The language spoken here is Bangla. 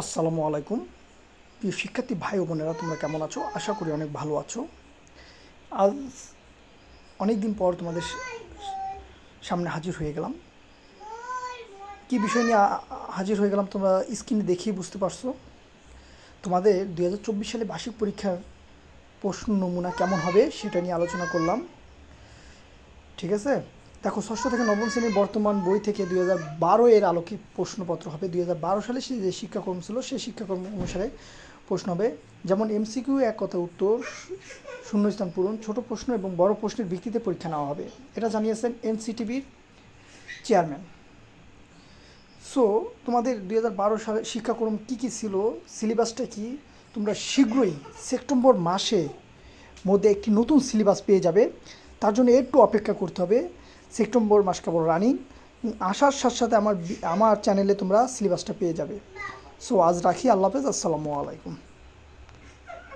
আসসালামু আলাইকুম। প্রিয় শিক্ষার্থী ভাই ও বোনেরা, তোমরা কেমন আছো? আশা করি অনেক ভালো আছো। আজ অনেক দিন পর তোমাদের সামনে হাজির হয়ে গেলাম। কি বিষয় নিয়ে হাজির হয়ে গেলাম তোমরা স্ক্রিনে দেখিয়ে বুঝতে পারছ। তোমাদের দুই হাজার চব্বিশ সালে বার্ষিক পরীক্ষার প্রশ্ন নমুনা কেমন হবে সেটা নিয়ে আলোচনা করলাম। ঠিক আছে? দেখো, ষষ্ঠ থেকে নবম শ্রেণির বর্তমান বই থেকে দুই হাজার বারো এর আলোকে প্রশ্নপত্র হবে। দুই হাজার বারো সালে যে শিক্ষাক্রম ছিল সেই শিক্ষাক্রম অনুসারে প্রশ্ন হবে। যেমন এমসিকিউ এক কথা উত্তর শূন্যস্থান পূরণ, ছোট প্রশ্ন এবং বড় প্রশ্নের ভিত্তিতে পরীক্ষা নেওয়া হবে। এটা জানিয়েছেন এনসিটিভির চেয়ারম্যান। সো তোমাদের দুই হাজার বারো সালে শিক্ষাক্রম কী কী ছিল, সিলেবাসটা কি? তোমরা শীঘ্রই সেপ্টেম্বর মাসে মধ্যে একটি নতুন সিলেবাস পেয়ে যাবে। তার জন্য একটু অপেক্ষা করতে হবে। সেপ্টেম্বর মাস কেবল রানিং আসার সাথে সাথে আমার আমার চ্যানেলে তোমরা সিলেবাসটা পেয়ে যাবে। সো আজ রাখি। আল্লাহ হাফেজ। আসসালামু আলাইকুম।